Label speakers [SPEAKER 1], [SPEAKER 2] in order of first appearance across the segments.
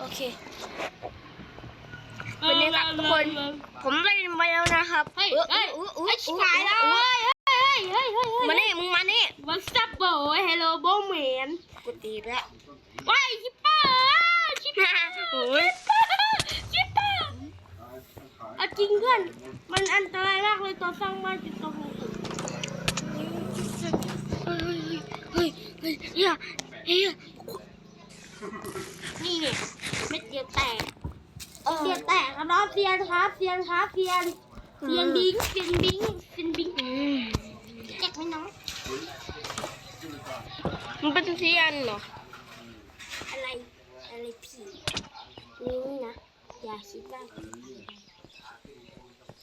[SPEAKER 1] โอเควันนี้ครับทุกคน ผมเล่นมาแล้วนะครับ
[SPEAKER 2] เฮ้ย
[SPEAKER 1] อุ๊
[SPEAKER 2] เฮ้ย
[SPEAKER 1] อุ๊อุ๊
[SPEAKER 2] ไอ้ชิบหายแล้ว
[SPEAKER 1] อุ๊
[SPEAKER 2] เฮ้ยเฮ้ยเฮ้ยเฮ้ย
[SPEAKER 1] มานี่มึงมานี่
[SPEAKER 2] What's up boy Hello b o m a n
[SPEAKER 1] กูตีไปแล้ว
[SPEAKER 2] ว้ายชิปเปอร์ชิปเปอร์
[SPEAKER 1] โอ้ย
[SPEAKER 2] ชิปเปอร์เอาจริงเพื่อน มันอันตรายมากเลยตอนสร้างบ้านติดตัวของผม
[SPEAKER 1] เฮ้ยเฮ้ยเฮ้ยเฮียเฮีย
[SPEAKER 2] นี่เนี่ย เม็ดเดียวแตก
[SPEAKER 1] เออ
[SPEAKER 2] เสียนแตกครับน้องเสียนครับเสียนครับเสียนเสียนบิงเสียนบิงเสียนบิง
[SPEAKER 1] อืม
[SPEAKER 2] แจ็คไหมน้อง
[SPEAKER 1] มันเป็นเทียนเหรอ
[SPEAKER 2] อะไรอะไรผีนี่นะ อย่าคิดว่า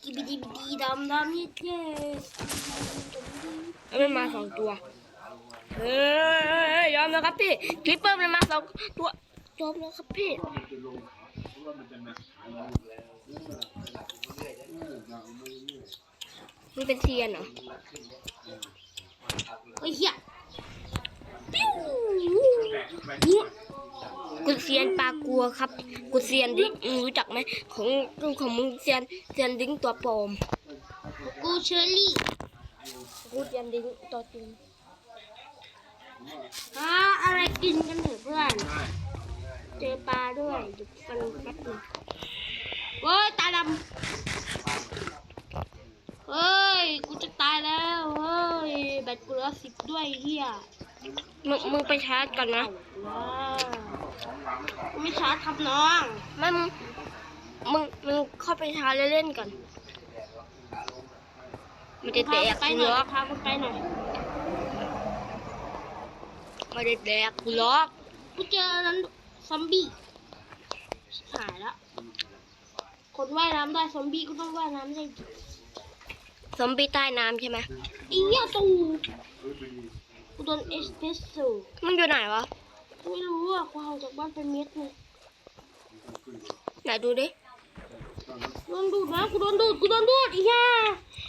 [SPEAKER 2] กิบิดีบิดีดำดำเย็ดเย็ด
[SPEAKER 1] แล้วมันมาสองตัว เฮ้ยยอมแล้วครับพี่คลิปเปอร์มันมาสองตัว ยอมแล้วครับพี่มันเป็นเทียนเหรอ
[SPEAKER 2] เฮ้ยเหี้ย
[SPEAKER 1] กุเซียนปลากัวครับ กุเซียนดิ้งมึงรู้จักไหมของของมึงเซียนเซียนดิ้งตัวปลอม
[SPEAKER 2] กูเชอรี่
[SPEAKER 1] กูเซียนดิ้งตัวจริง
[SPEAKER 2] อ่าอะไรกินกันเถอะเพื่อน เจอปลาด้วยเดูฟันแป๊บนึงโอ้ยตาดำเฮ้ยกูจะตายแล้วเฮ้ยแบตกูเหลือสิบด้วยเฮีย
[SPEAKER 1] มึงมึงไปชาร์จก่อนนะ
[SPEAKER 2] ว้าวกูไม่ช้าทับน้อง
[SPEAKER 1] ไม่มึงมึงมึงเข้าไปชาร์จแล้วเล่นก่อนมันจะแตก
[SPEAKER 2] ไป
[SPEAKER 1] กู
[SPEAKER 2] หน่
[SPEAKER 1] ล็
[SPEAKER 2] อ
[SPEAKER 1] อยก
[SPEAKER 2] พากูไปหน่อย
[SPEAKER 1] มันจะแตกกูล็อก
[SPEAKER 2] กูเจอนั้น ซอมบี้ชิบหายแล้วคนว่ายน้ำได้ซอมบี้ก็ต้องว่ายน้ำได้ดิ
[SPEAKER 1] ซอมบี้ใต้น้ำใช่ไหม
[SPEAKER 2] อีเหี้ยตูกูโดนเอสเปรสโซ่
[SPEAKER 1] มันอยู่ไหนวะ
[SPEAKER 2] ไม่รู้อะกูห่างจากบ้านเป็นเมตรเลย
[SPEAKER 1] ไหนดูดิ
[SPEAKER 2] โดนดูดนะกูโดนดูดกูโดนดูดอีห่า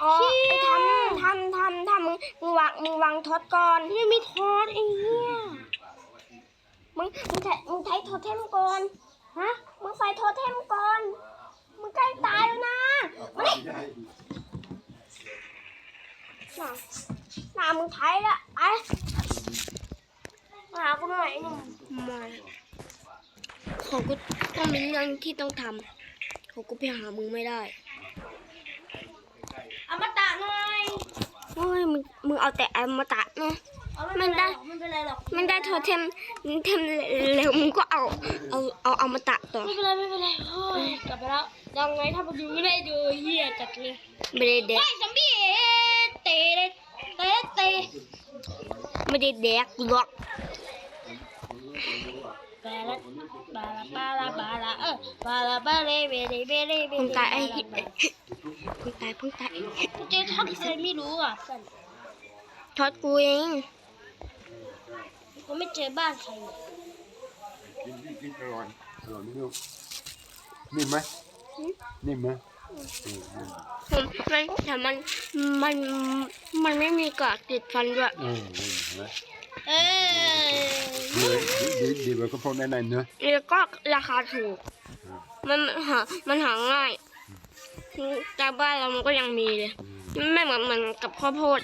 [SPEAKER 1] อ๋อ
[SPEAKER 2] เชี่
[SPEAKER 1] ไอ้
[SPEAKER 2] ย
[SPEAKER 1] ทำทำทำทำมึงมึงวางมึงวางทอดก่อน
[SPEAKER 2] ไม่มีทอดไอ้เหี้ย
[SPEAKER 1] มึงมึงใช้มึงใช้โทเทมก่อน
[SPEAKER 2] ฮะ
[SPEAKER 1] มึงใส่โทเทมก่อน มึงใกล้ตายแล้วนะมาดิหน้าหน้ามึงไทยละไอ้มาหากูหน่อยไอ้หนุ่มมาของกูต้องมีเรื่องที่ต้องทำของกูไปหามึงไม่ได้
[SPEAKER 2] เอามาตะหน่อย
[SPEAKER 1] โอ้ยมึงมึงเอาแต่แอมมาตัดเนาะ
[SPEAKER 2] เอา
[SPEAKER 1] มั
[SPEAKER 2] ไม่
[SPEAKER 1] น
[SPEAKER 2] เป็น
[SPEAKER 1] ได้
[SPEAKER 2] ไรหรอกไม่เป็นไรหรอก
[SPEAKER 1] มันได้โทเทมเทมเร็วมึงก็เอาเอาเอาเอามาตัดต่อ
[SPEAKER 2] ไม่เป็นไรไม่เป็นไรโอ้ยกลับไปแล้วยังไงถ้ามาดูไม่ได้ดูเหี้ยจัดเลย
[SPEAKER 1] ไม่ได้แด
[SPEAKER 2] ไอ้
[SPEAKER 1] ก
[SPEAKER 2] ซอมบี้เตะเลยเตะเตะ
[SPEAKER 1] ไม่ได้แดกหรอก
[SPEAKER 2] บาลาบาลาบาลาบาลาเออบาลาบาเลเบเลเบเลเบ
[SPEAKER 1] เพิ่งตายไอ้เพิ่งตายเพิ่งตาย
[SPEAKER 2] กูเจอท็อปใครไม่รู้อะสัน
[SPEAKER 1] ทอดกูเอง
[SPEAKER 2] กูไม่เจอบ้านใครเลย
[SPEAKER 3] กินกินกินอร่อยอร่อยนี่ลูกนิ่มไหมนิ่มไหมอืมนิ่ม
[SPEAKER 1] ผมมันแต่มันมันมันไม่มีกากติดฟันด้วย
[SPEAKER 3] เออนิ่มเห็นไหม
[SPEAKER 2] เออ
[SPEAKER 3] ดีดีดีกว่าก็พวกนั้นๆเนอะ
[SPEAKER 1] แล้วก็ราคาถูก มันหามันหาง่ายแต่บ้านเรามันก็ยังมีเลยมันไม่เหมือนเหมือนกับข้าวโพด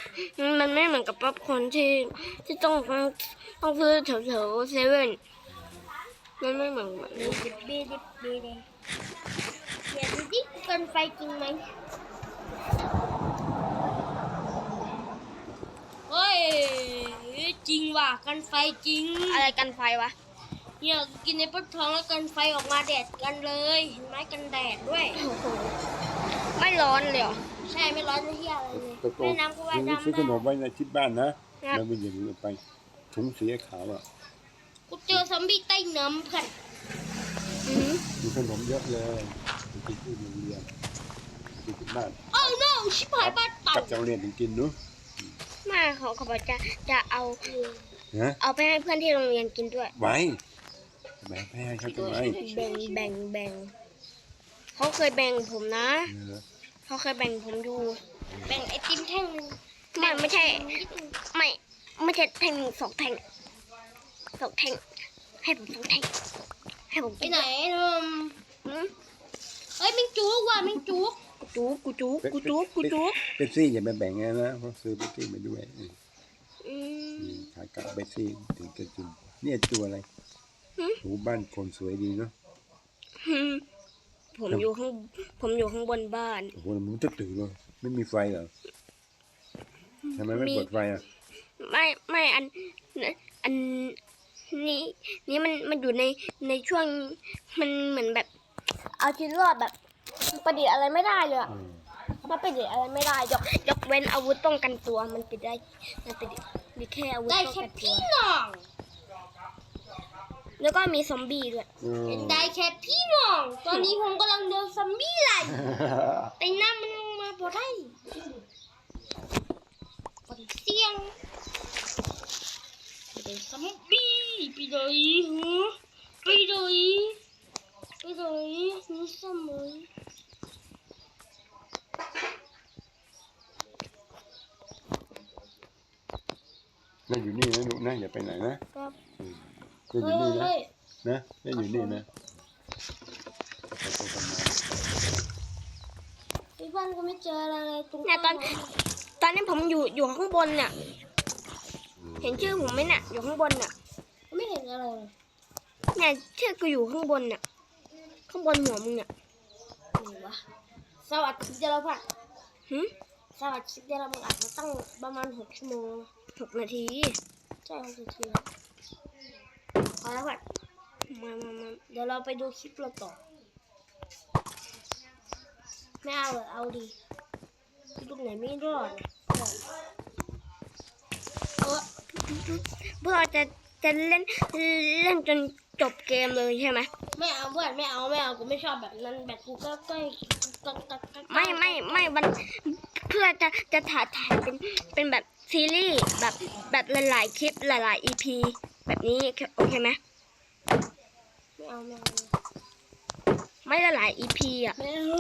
[SPEAKER 1] มันไม่เหมือนกับป๊อปคอร์นที่ที่ต้อง ต้องซื้อแถวแถวเซเว่นมันไม่เหมือนแบบนี้
[SPEAKER 2] ดิบบีดิบบีเลยเดี๋ยวดูดิเกินไฟจริงไหมเฮ้ยจริงว่ะกันไฟจริง
[SPEAKER 1] อะไรกันไฟวะ
[SPEAKER 2] เนี่ยกินในปลาทองแล้วกันไฟออกมาแดดกันเลยเห็นไหมกันแดดด้วย
[SPEAKER 1] ไม่ร้อนเลยเหรอ
[SPEAKER 2] ใช่ไม่ร้อนไม่เที่ยอะไรเลยแม่น้ำก็ว่าย
[SPEAKER 3] ซื้อ
[SPEAKER 2] น้ำ
[SPEAKER 3] ซื้อขนม
[SPEAKER 2] ไว้
[SPEAKER 3] ในชิดบ้านนะแล้วมันอย่างนี้ไป ถุงสีขาวอะ
[SPEAKER 2] กูเจอซอมบี้ใต้น้ำเพื่อน
[SPEAKER 1] อือหือ
[SPEAKER 3] มีขนมเยอะเลยไปกินที่โรงเรียนกินที่บ้าน
[SPEAKER 2] โอ้ no ชิบหายบ้านเต่า
[SPEAKER 3] กับจะโรงเรียนถึงกินเนอะ
[SPEAKER 1] ไมาเขาเขาบอกจะจะเอา
[SPEAKER 3] ฮะ
[SPEAKER 1] เอาไปให้เพื่อนที่โรงเรียนกินด้วย
[SPEAKER 3] ไว้แบ่งให้เขาทำไม
[SPEAKER 1] แบ่งแบ่งแบ่งเขาเคยแบ่งผมนะ
[SPEAKER 3] เออ
[SPEAKER 1] เขาเคยแบ่งผมดู
[SPEAKER 2] แบ่งไอติมแท่งหนึง
[SPEAKER 1] ไม่ไม่ใช่ ไม่ ไม่ใช่แท่งสองแท่งสองแท่งให้ผมสองแท่งให้ผม
[SPEAKER 2] ไป
[SPEAKER 1] กิน
[SPEAKER 2] ไหนนม
[SPEAKER 1] หืม
[SPEAKER 2] เฮ้ยมิงจุกว่ะมิงจุก
[SPEAKER 1] กูจุกกูจุกกูจุกกูจุก
[SPEAKER 3] เป็ปซี่อย่ามาแบ่งไงนะเพราะซื้อเป็ปซี่มาด้วยอืม
[SPEAKER 1] อืม
[SPEAKER 3] นี่ขายกับเป็ปซี่ถึงจะกินเนี่ยตัวอะไร
[SPEAKER 1] หืม
[SPEAKER 3] หูบ้านคนสวยดีเนาะ
[SPEAKER 1] หืมผมอยู่ข้างผมอยู่ข้างบนบ้าน
[SPEAKER 3] โอ้โหมันจะตื่นเลยไม่มีไฟเหรอทำไมไม่
[SPEAKER 1] มี
[SPEAKER 3] เปิดไฟอะ
[SPEAKER 1] ไม่ไม่อันอันนี้นี่มันมันอยู่ในในช่วงมันเหมือนแบบ เอาชีวิตรอดแบบประดิษฐ์อะไรไม่ได้เลยอะ
[SPEAKER 3] อืม
[SPEAKER 1] มันประดิษฐ์อะไรไม่ได้ยกยกเว้นอาวุธป้องกันตัวมันปิดได้มันประดิษฐ์มีแค่อาวุธ
[SPEAKER 2] ได้
[SPEAKER 1] ป้อง
[SPEAKER 2] แค่
[SPEAKER 1] กันตัว
[SPEAKER 2] พี่น้อง
[SPEAKER 1] แล้วก็มีซอมบี้ด้วย
[SPEAKER 3] อืม
[SPEAKER 2] เป็นได้แค่พี่น้อง ตอนนี้ผมกำลังโดนซัมบี้ไล่แต่หน้ามันลงมาบ่ได้ปนเสียงไป เลยซัมบี้ไปเลยหือไปเลยไปเลยนี่เสมอ
[SPEAKER 3] นั่นอยู่นี่นะลูกนะอย่าไปไหนนะครับอืมนั่นอ
[SPEAKER 2] เฮ้
[SPEAKER 3] ยู่
[SPEAKER 2] ย
[SPEAKER 3] นี่นะ
[SPEAKER 2] เฮ้ย
[SPEAKER 3] นะนั่นอยู่นี่นะไปไปทำงาน
[SPEAKER 2] พี่บ้านก็ไม่เจออะไรเลยตรง
[SPEAKER 1] เนี่ยตอน ตอนนี้ผมอยู่อยู่ข้างบนเนี่ย เห็นชื่อผมไหมเนี่ยอยู่ข้างบนเนี่ย
[SPEAKER 2] ไม่เห็นอะไรเลย
[SPEAKER 1] เนี่ยชื่อกูอยู่ข้างบนเนี่ยข้างบนหัวมึงเนี่ย
[SPEAKER 2] นี่วะสวัสดีเจ้าเราพัด
[SPEAKER 1] หึ
[SPEAKER 2] สวัสดีเจ้าเราพัดอัดมาตั้งประมาณหกชั่วโมง
[SPEAKER 1] หกนาที
[SPEAKER 2] ใช่หกนาทีแล้วพอแล้วพัด
[SPEAKER 1] มามามา
[SPEAKER 2] เดี๋ยวเราไปดูคลิปเราต่อไม่เอาเหรอเอาดีลูกไหนไม่รอดเออ
[SPEAKER 1] เพื่อจะจะเล่นเล่นจนจบเกมเลยใช่ไหม
[SPEAKER 2] ไม่เอาเพื่อนไม่เอาไม่เอากูไม่ชอบแบบนั้นแบบกูก็ใกล้ตักตักตัก
[SPEAKER 1] ไม่ไม่ไม่มันเพื่อจะจะถ่ายถ่ายเป็นเป็นแบบซีรีส์แบบแบบหลายๆคลิปหลายๆ EP แบบนี้โอเคไหม
[SPEAKER 2] ไม่เอาไม่เอา
[SPEAKER 1] ไม่หลายๆ EP อะ
[SPEAKER 2] ไม่เอา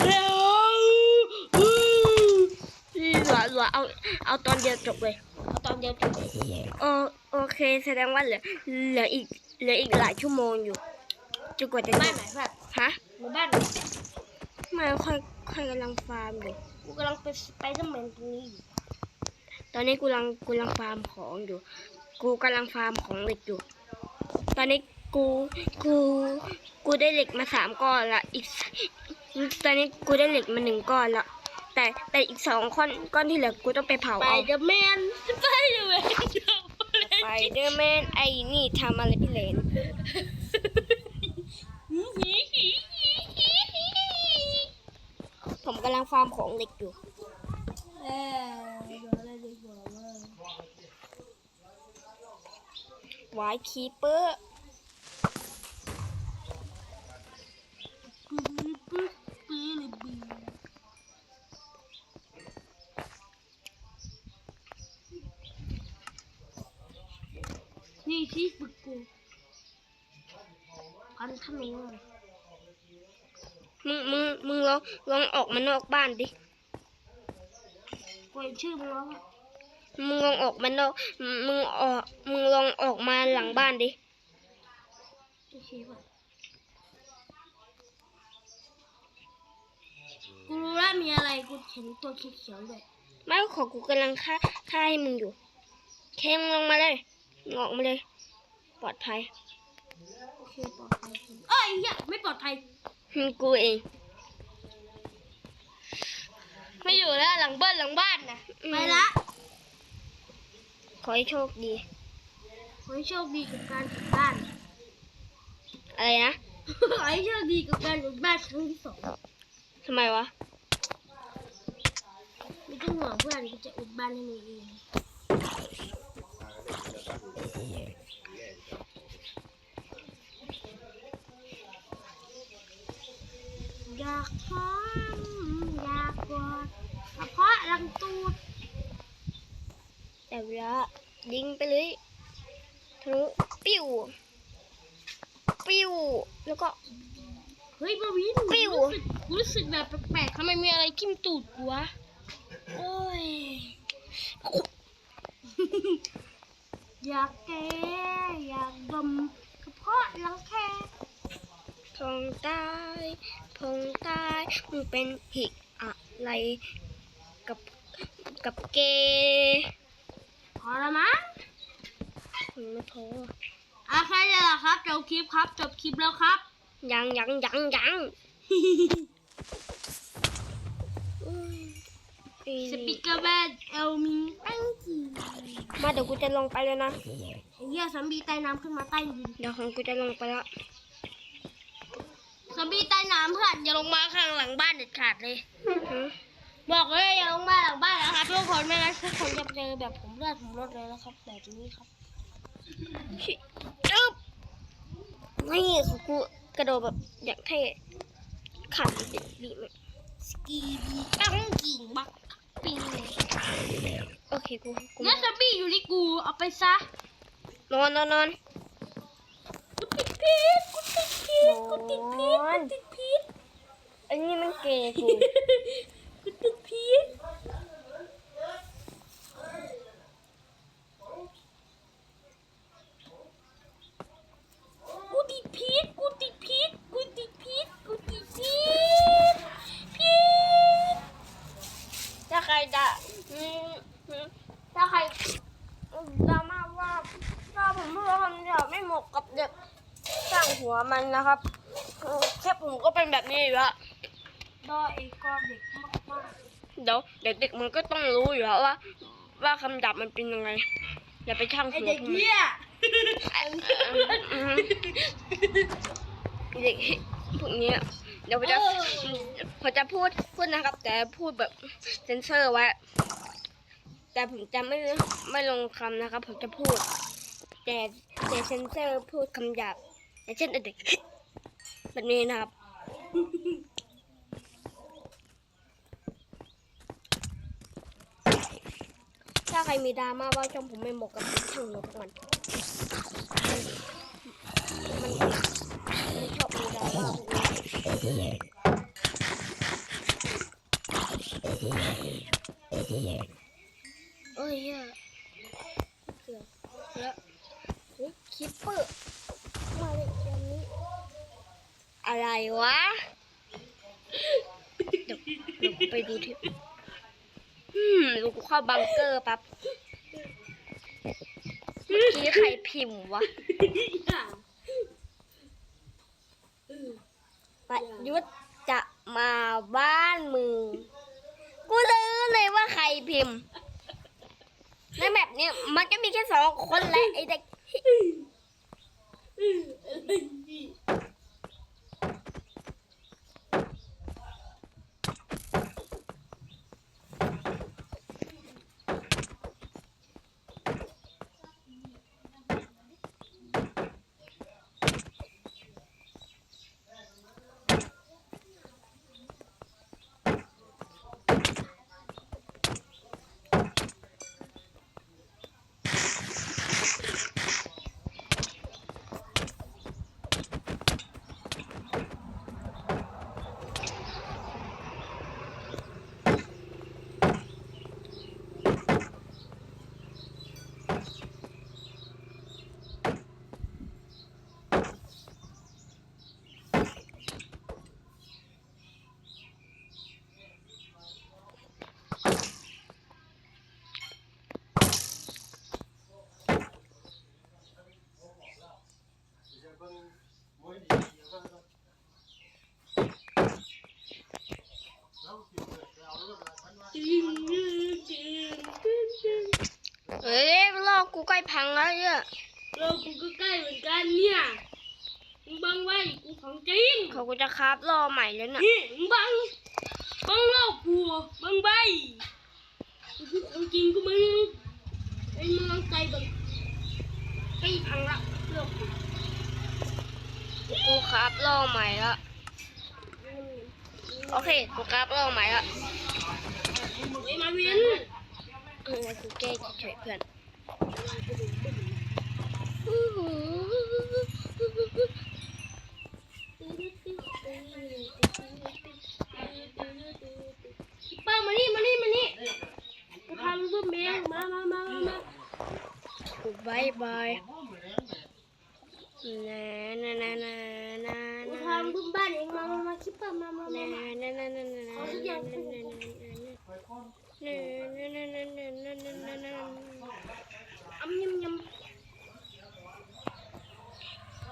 [SPEAKER 2] ไม่เอา
[SPEAKER 1] เหลือเหลือเอาเอาตอนเดียวจบเลย
[SPEAKER 2] เอา ตอนเดียวจบ
[SPEAKER 1] โอโอเค แสดงว่าเหลือเหลืออีกเหลืออีกหลายชั่วโมงอยู่จนกว่าจะจ
[SPEAKER 2] บ้าน
[SPEAKER 1] บ
[SPEAKER 2] ไหนเพื่อน
[SPEAKER 1] ฮะ
[SPEAKER 2] หมู่บ้านไหน
[SPEAKER 1] ไม่ค่อยค่อยกำลังฟาร์มอยู่
[SPEAKER 2] กูกำลังไปสไปเดอร์แมนตรงนี้อยู่
[SPEAKER 1] ตอนนี้กูกำลังกูกำลังฟาร์มของอยู่ กูกำลังฟาร์มของเหล็กอยู่ ตอนนี้กูกูกูได้เหล็กมาสามก้อนละอีกตอนนี้กูได้เหล็กมาหนึ่งก้อนละ แต่แต่อีกสองก้อนก้อนที่เหลือกูต้องไปเผา
[SPEAKER 2] ไป
[SPEAKER 1] เอา
[SPEAKER 2] เดอร์แมนไปเดอร์แมน
[SPEAKER 1] ไปเดอร์แมนไอ้นี่ทำอะไรพี่เลนผมกำลังฟาร์มของเหล็กอยู่
[SPEAKER 2] เออเดี๋ยวอะไรดีกว่าเว้ย
[SPEAKER 1] ไวคีเปอร์
[SPEAKER 2] นี่ ที่ฝึกกูพันทำยังไง
[SPEAKER 1] มึงมึงมึงลองลองออกมานอกบ้านดิ
[SPEAKER 2] กูเห็นชื่อมึงแล้วอะ
[SPEAKER 1] มึงลองออกมานอกมึงออกมึงลองออกมาหลังบ้านดิ
[SPEAKER 2] โอเคป่ะกูรู้แล้วมีอะไรกูเห็นตัวเขียวๆเลย
[SPEAKER 1] ไม่ขอกูกำลังฆ่าฆ่าให้มึงอยู่ เคมึงลงมาเลยมึงออกมาเลย ปลอดภัย
[SPEAKER 2] โอเคปลอดภัยเอ้ยเหี้ยไม่ปลอดภัย
[SPEAKER 1] มึงกูเอง
[SPEAKER 2] ไม่อยู่แล้วหลังบ้านหลังบ้านนะไปละ
[SPEAKER 1] ขอให้โชคดี
[SPEAKER 2] ขอให้โชคดีกับการกลับบ้าน
[SPEAKER 1] อะไรนะ
[SPEAKER 2] ขอให้โชคดีกับการกลับบ้านครั้งที่สอง
[SPEAKER 1] ทำไมวะ
[SPEAKER 2] ไม่ต้องห่วงเพื่อนกูจะอุดบ้านให้มึงเอง อยากพร้อมอยากกอดกระเพาะลังตูด
[SPEAKER 1] แต่เวลายิงไปเลยทะลุปิ้ว ปิ้ว แล้วก็
[SPEAKER 2] เฮ้ยบาวิน
[SPEAKER 1] ปิ้ว
[SPEAKER 2] รู้สึกรู้สึกแบบแปลกๆทำไมมีอะไรกิ้มตูดกูวะโอ้ย อยากแกอยากดมกระเพาะรังแค
[SPEAKER 1] พงใต้ พงใต้มึงเป็นหิอะไรกับกับเกย์
[SPEAKER 2] พอแล้วมั้ง
[SPEAKER 1] มึงไม่พอ
[SPEAKER 2] อะแค่นี้แหละครับ จบคลิปครับ จบคลิปแล้วครับ
[SPEAKER 1] ยังยังยังยังอุ้ยอี
[SPEAKER 2] สปิเกอร์แมนเอลมิงตั้งจี
[SPEAKER 1] มาเดี๋ยวกูจะลงไปเลยนะ
[SPEAKER 2] เฮียซอมบี้ใต้น้ำขึ้นมาใต้ดิน
[SPEAKER 1] เดี๋ยวของกูจะลงไปแล้ว
[SPEAKER 2] ซ อมบี้ใต้น้ำเพื่อนอย่าลงมาข้างหลังบ้านเด็ดขาดเลย
[SPEAKER 1] หือ
[SPEAKER 2] บอกเลยอย่าลงมาหลังบ้านนะครับทุกคนไม่งั้นทุกคนจะเจอแบบผมเลือดผมลดเลยนะครับ แบบนี้ครับ
[SPEAKER 1] ชิอึ๊บนี่ของกูกระโดดแบบอย่างเท่ขันดิดีไหม
[SPEAKER 2] สกีบีตั้งกิ่งบักปิง
[SPEAKER 1] โอเคกูกู
[SPEAKER 2] แล้วซอมบี้อยู่ที่กูเอาไปซะ
[SPEAKER 1] นอนนอนนอน
[SPEAKER 2] กูติดพิษกูติด พิษกูติดพิษกูติดพิษ
[SPEAKER 1] อ้นี่มันเกย์กู
[SPEAKER 2] กูติดพิษกูติดพิษกูติดพิษกูติดพิษกูติดพิษพิษ
[SPEAKER 1] ถ้าใครจะถ้าใครดราม่าว่าถ้าผมพูดคำเดียวไม่เหมาะกับเด็ก สร้างหัวมันนะครับเออแค่ผมก็เป็นแบบนี้อยู่แล้ว
[SPEAKER 2] ดอเอกก็เด็กมาก
[SPEAKER 1] เดี๋ยวเด็กๆมันก็ต้องรู้อยู่แล้วว่า ว่าคำดับมันเป็นยังไง อย่าไปช่าง
[SPEAKER 2] ๆไอ
[SPEAKER 1] หัว
[SPEAKER 2] เด็ก
[SPEAKER 1] พวกมัน
[SPEAKER 2] เหี้ย
[SPEAKER 1] อืมเด็กพวกเนี้ยเดี๋ยวผมจะผมจะพูดพูดนะครับ แต่พูดแบบเซนเซอร์ไว้ แต่ผมจะไม่ไม่ลงคำนะครับ ผมจะพูด แต่แต่เซนเซอร์พูดคำหยาบ อย่างเช่นเด็กแบบนี้นะครับถ้าใครมีดราม่าว่าช่องผมไม่เหมาะกับช่างหัวพวกมัน มันมันชอบมีดราม่าพวกนี้เอ้ยเยเกือบแล้วคิปเปอร์มาเลยเกมนี้ อะไรวะเดี๋ยวเดี๋ยวไปดูที่อืมกูเข้าบังเกอร์แป๊บเมื่อกี้ใครพิมพ์วะประยุทธ์จะมาบ้านมึง กูรู้เลยว่าใครพิมพ์ในแบบเนี้ยมันก็มีแค่สองคนแหละไอ้เด็ก เฮ้ยลอ กกูใกล้พังแล้วเนี่ย
[SPEAKER 2] เรากูก็ใกล้เหมือนกันเนี่ยมึงบังไว้กูของจริง
[SPEAKER 1] เขากูจะคราบล่อใหม่แล้วน่ะ
[SPEAKER 2] นี่มึงบังบังเล่ากูบังใบกูของจริงกูมึงไอ้มึงลองใจบังไอ้พังละเลิกกู
[SPEAKER 1] กูคราบล่อใหม่แล้วโอเคกูคราบล่อใหม่แล้ว
[SPEAKER 2] ไอ้มาเวียน
[SPEAKER 1] เออกูแก้เฉยๆเพื่อน
[SPEAKER 2] ป้ามานี่มานี่มานี่กูพาลูกแมวมามามามามา
[SPEAKER 1] กูบายบายแล้ว
[SPEAKER 2] งบึ้มบ้านเองมามามาคิปเปอร์มามามามา
[SPEAKER 1] นั่นนั่นนั่นนั่น
[SPEAKER 2] เอาทุกอย่าง
[SPEAKER 1] นั่นนั่นนั่นนั่นนั่นนั่นนั่นนั่นนั่นนั่น
[SPEAKER 2] อ้ำยำยำ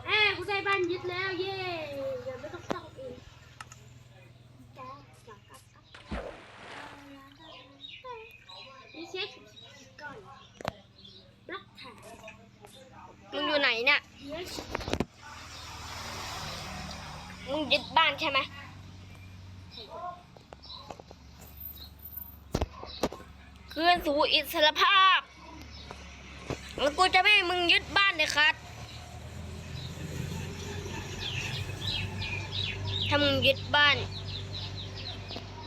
[SPEAKER 2] เอ้ยกูได้บ้านยึดแล้วเย้เดี๋ยวไม่ต้องสร้างเองนี่เช็คก่อนบล็อกถ่าย
[SPEAKER 1] มึงอยู่ไหนเนี่ย มึงยึดบ้านใช่ไหมคืนสู่อิสรภาพ แล้วกูจะไม่ให้มึงยึดบ้านเลยครับ ถ้ามึงยึดบ้าน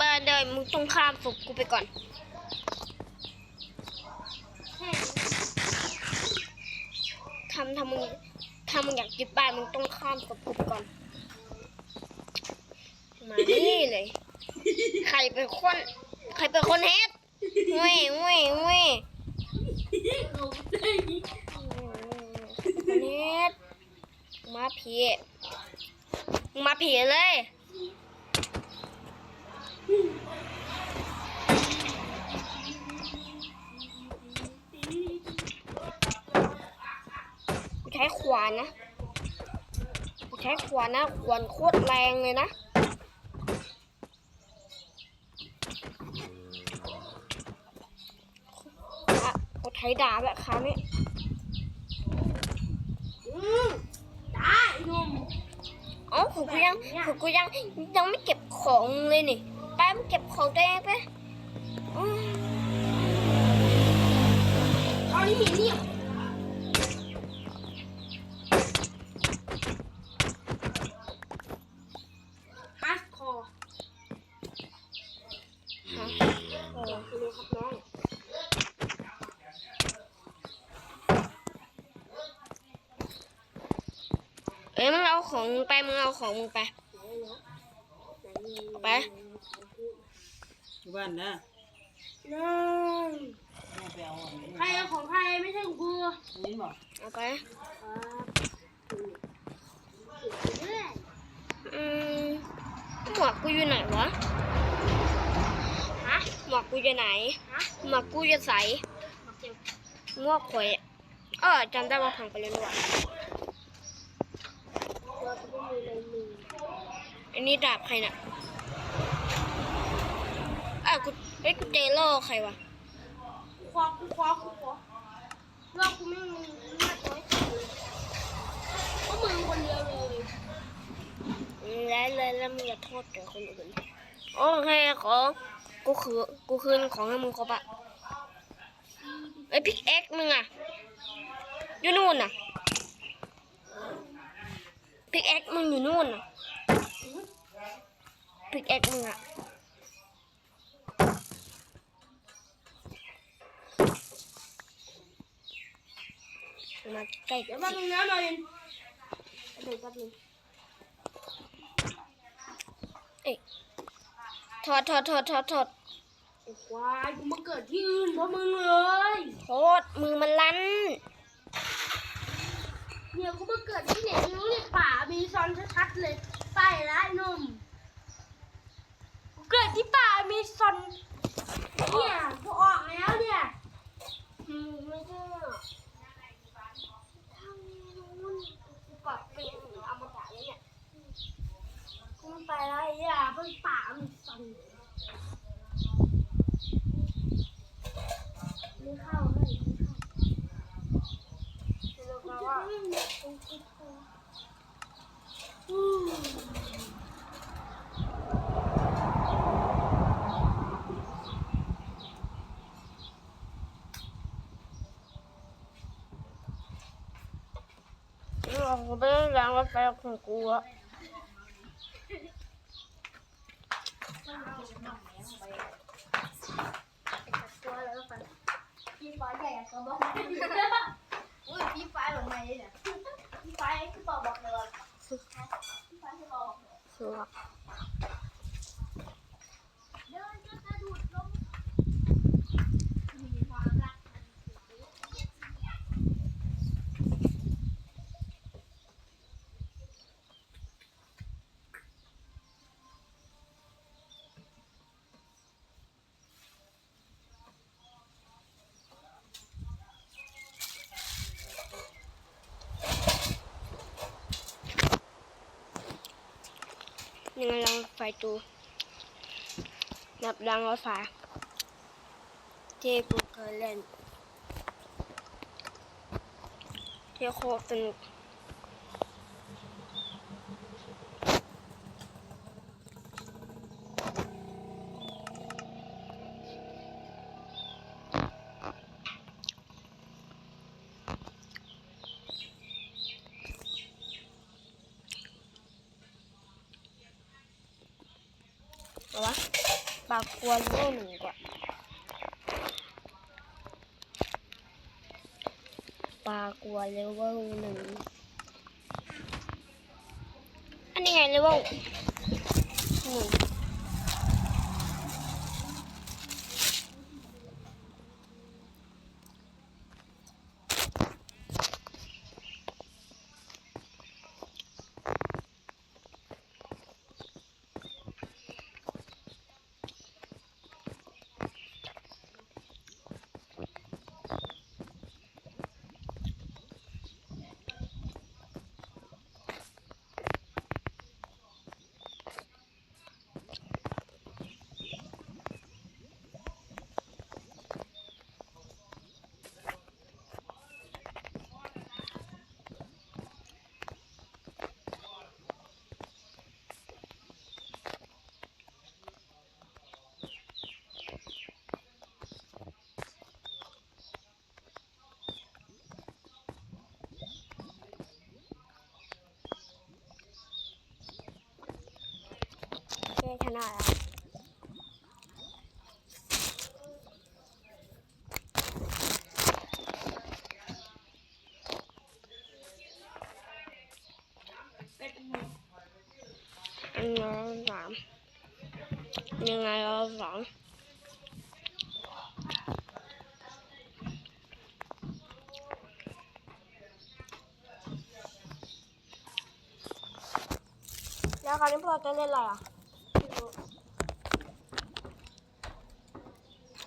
[SPEAKER 1] บ้านได้มึงต้องข้ามศพกูไปก่อนทำทำมึงถ้ามึงอยากยึดบ้านมึงต้องข้ามศพกูไปก่อน มานี่เลย ใครเป็นคน ใครเป็นคนเฮ็ดเว้ยเว้ยเว้ย
[SPEAKER 2] เขาได้
[SPEAKER 1] คนเฮ็ดมาผีมึงมาผีเลยใช้ขวานนะใช้ขวานนะขวานโคตรแรงเลยนะ อะเขาใช้ดาบแบบคานี้
[SPEAKER 2] อืมได้หนุ่ม
[SPEAKER 1] อ๋อของกูยังของกูยังยังไม่เก็บของเลยนี่ไปมึงเก็บของตัวเองไปอืม
[SPEAKER 2] ตอนนี้มีเนี่ยฮาร์ดคอร์
[SPEAKER 1] ฮะ
[SPEAKER 2] โอ้คุณลุงครับน้อง
[SPEAKER 1] เอ้ยมึงเอา ของมึงไปมึงเอาของมึงไปเอาไป
[SPEAKER 4] อยู่บ้านนะ
[SPEAKER 2] นั่น
[SPEAKER 4] แม่ไปเอาอันนี้
[SPEAKER 2] ใครเอาของใครไม่ใช่ของกู
[SPEAKER 4] อันนี้บอก
[SPEAKER 1] เอาไป
[SPEAKER 2] ครับเรื่อย
[SPEAKER 1] อืมหมวกกูอยู่ไหนวะ
[SPEAKER 2] ฮะ
[SPEAKER 1] หมวกกูอยู่ไหน
[SPEAKER 2] ฮะ
[SPEAKER 1] หมวกกูจะใส่
[SPEAKER 2] มาเก็บ
[SPEAKER 1] หมวกข่อยอะเออจำได้ว่าพังไปแล้วนี่หว่า
[SPEAKER 2] เรา จะไม่มีอะไรมือ
[SPEAKER 1] อันนี้ดาบใครน่ะอะกูเอ้ยกูเจอโล่ใครวะ
[SPEAKER 2] กูคว้ากูคว้ากูคว้าเรากูไม่มีเลือดน้อยเลยก็มึงคนเดียวเลย
[SPEAKER 1] แล้วเลยแล้วมึงอย่าโทษแต่คนอื่นโอเคขอกูคือกูคืนของให้มึงครบอะไอ้พิกเอ็กมึงอะอยู่นู่นน่ะ พิกเอ็กมึงอยู่นู่นน่ะพิกเอ็กมึงอะมาใกล้
[SPEAKER 2] เดี๋
[SPEAKER 1] กั
[SPEAKER 2] ย
[SPEAKER 1] น
[SPEAKER 2] ว
[SPEAKER 1] สิ
[SPEAKER 2] แป๊บนึงนะมาเรียนเดี๋ยวแป๊บนึง
[SPEAKER 1] เอ้ยถอดถอดถอดถอดถอด
[SPEAKER 2] ไอ้ควายกูมาเกิดที่อื่นเพราะมึงเลย
[SPEAKER 1] โทษมือมันลั่น
[SPEAKER 2] เนี่ยกู มาเกิดที่ไหนไม่รู้เนี่ยป่ามีซอนชัดๆเลยไปละไอ้หนุ่มกูเกิดที่ป่ามีซอนเนี่ยกูออกแล้วเนี่ยอืมไม่ใช่หรอกทางนู้นกูปรับเป็นอมตะแล้วเนี่ยกูไม่ไปแล้วไอ้เหี้ยเพิ่งป่ามีซอนไม่เข้าไม่เข้า เราว่า嗯
[SPEAKER 1] เราไป ล้างกาแฟของกูอะ
[SPEAKER 2] ตัวแล้วก็พี่ฟ้าใหญ่ก็บอกอุ้ยพี่ฟ้าหลงมาเลยเนี่ยพี่ฟ้าคือบอกบอกเลยพี่ฟ้าคือบอก
[SPEAKER 1] ชัวร์
[SPEAKER 2] เดินจะกระดูดลงมีความรัก
[SPEAKER 1] อ ยัง ไงลองไฟดูนับดังรถไฟที่กูเคยเล่นที่โคตรสนุก เอา วะปากกวนโล่หนึ่งกว่าปลากลัวเลเวลหนึ่ง อันนี้ไงเลเวลหนึ่ง แค่ชนะแล้วอันนี้เราสามยังไงเราสองแ